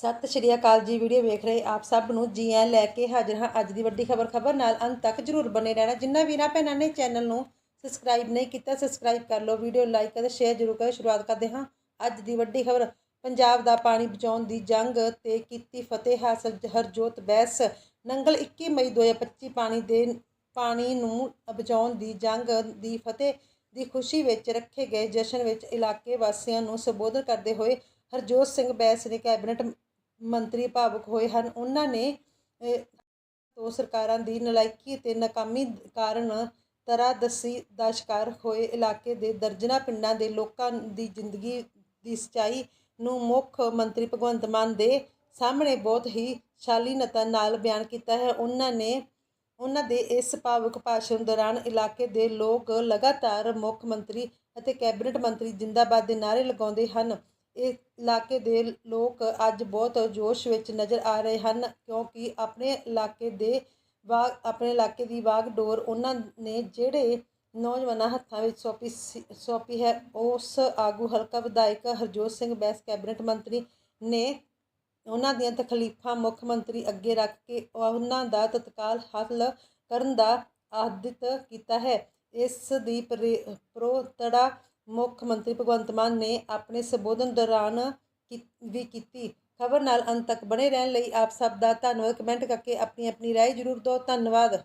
ਸਤਿ ਸ਼੍ਰੀ ਅਕਾਲ ਜੀ, ਵੀਡੀਓ ਵੇਖ ਰਹੇ ਆਪ ਸਭ ਨੂੰ। ਜੀ ਆਇਆਂ ਲੈ ਕੇ ਹਾਜ਼ਰ ਹਾਂ ਅੱਜ ਦੀ ਵੱਡੀ ਖਬਰ। ਖਬਰ ਨਾਲ ਅੰਤ ਤੱਕ ਜਰੂਰ ਬਨੇ ਰਹਿਣਾ। ਜਿੰਨਾ ਵੀਰਾਂ ਭੈਣਾਂ ਨੇ ਚੈਨਲ ਨੂੰ ਸਬਸਕ੍ਰਾਈਬ ਨਹੀਂ ਕੀਤਾ, ਸਬਸਕ੍ਰਾਈਬ ਕਰ ਲਓ। ਵੀਡੀਓ ਲਾਈਕ ਅਤੇ ਸ਼ੇਅਰ ਜਰੂਰ ਕਰੋ। ਸ਼ੁਰੂਆਤ ਕਰਦੇ ਹਾਂ ਅੱਜ ਦੀ ਵੱਡੀ ਖਬਰ। ਪੰਜਾਬ ਦਾ ਪਾਣੀ ਬਚਾਉਣ ਦੀ ਜੰਗ ਤੇ ਕੀਤੀ ਫਤਿਹ ਹਾਸਲ। ਹਰਜੋਤ ਬੈਸ ਨੰਗਲ 21 ਮਈ 2025 ਪਾਣੀ ਦੇ ਪਾਣੀ ਨੂੰ ਬਚਾਉਣ ਦੀ ਜੰਗ ਦੀ ਫਤਿਹ ਦੀ ਖੁਸ਼ੀ ਵਿੱਚ ਰੱਖੇ ਗਏ ਜਸ਼ਨ ਵਿੱਚ ਇਲਾਕੇ ਵਾਸੀਆਂ ਨੂੰ ਸੰਬੋਧਨ ਕਰਦੇ ਹੋਏ ਹਰਜੋਤ ਸਿੰਘ ਬੈਸ ਨੇ ਕੈਬਨਿਟ ਮੰਤਰੀ ਭਾਵੁਕ ਹੋਏ ਹਨ। ਉਹਨਾਂ ਨੇ ਤੋਂ ਸਰਕਾਰਾਂ ਦੀ ਨਲਾਇਕੀ ਤੇ ਨਾਕਾਮੀ ਕਾਰਨ ਤਰਾ ਤਰਾਦਸੀ ਦਾ ਸ਼ਿਕਾਰ ਹੋਏ ਇਲਾਕੇ ਦੇ ਦਰਜਨਾ ਪਿੰਡਾਂ ਦੇ ਲੋਕਾਂ ਦੀ ਜ਼ਿੰਦਗੀ ਦੀ ਸਚਾਈ ਨੂੰ ਮੁੱਖ ਮੰਤਰੀ ਭਗਵੰਤ ਮਾਨ ਦੇ ਸਾਹਮਣੇ ਬਹੁਤ ਹੀ ਸ਼ਾਲੀਨਤਾ ਨਾਲ ਬਿਆਨ ਕੀਤਾ ਹੈ। ਉਹਨਾਂ ਨੇ, ਉਹਨਾਂ ਦੇ ਇਸ ਭਾਵੁਕ ਭਾਸ਼ਣ ਦੌਰਾਨ ਇਲਾਕੇ ਦੇ ਲੋਕ ਲਗਾਤਾਰ ਮੁੱਖ ਮੰਤਰੀ ਅਤੇ ਕੈਬਨਿਟ ਮੰਤਰੀ ਜਿੰਦਾਬਾਦ ਦੇ ਨਾਅਰੇ ਲਗਾਉਂਦੇ ਹਨ। ਇਹ ਇਲਾਕੇ ਦੇ ਲੋਕ ਅੱਜ ਬਹੁਤ ਜੋਸ਼ ਵਿੱਚ ਨਜ਼ਰ ਆ ਰਹੇ ਹਨ, ਕਿਉਂਕਿ ਆਪਣੇ ਇਲਾਕੇ ਦੇ ਬਾਗ ਆਪਣੇ ਇਲਾਕੇ ਦੀ ਵਾਗ ਡੋਰ ਉਹਨਾਂ ਨੇ ਜਿਹੜੇ ਨੌਜਵਾਨਾਂ ਹੱਥਾਂ ਵਿੱਚ ਸੌਂਪੀ ਸੀ- ਸੌਂਪੀ ਹੈ, ਉਸ ਆਗੂ ਹਲਕਾ ਵਿਧਾਇਕ ਹਰਜੋਤ ਸਿੰਘ ਬੈਸ, ਕੈਬਨਿਟ ਮੰਤਰੀ ਨੇ ਉਹਨਾਂ ਦੀਆਂ ਤਕਲੀਫਾਂ ਮੁੱਖ ਮੰਤਰੀ ਅੱਗੇ ਰੱਖ ਕੇ ਉਹਨਾਂ ਦਾ ਤਤਕਾਲ ਹੱਲ ਕਰਨ ਦਾ ਆਦਿਤ ਕੀਤਾ ਹੈ। ਇਸ ਦੀ ਪ੍ਰੇ- ਪ੍ਰੋਤੜਾ ਮੁੱਖ ਮੰਤਰੀ ਭਗਵੰਤ ਮਾਨ ਨੇ ਆਪਣੇ ਸੰਬੋਧਨ ਦੌਰਾਨ ਕੀ- ਵੀ ਕੀਤੀ। ਖਬਰ ਨਾਲ ਅੰਤ ਤੱਕ ਬਣੇ ਰਹਿਣ ਲਈ ਆਪ ਸਭ ਦਾ ਧੰਨਵਾਦ। ਕਮੈਂਟ ਕਰਕੇ ਆਪਣੀ ਆਪਣੀ ਰਾਏ ਜ਼ਰੂਰ ਦਿਓ। ਧੰਨਵਾਦ।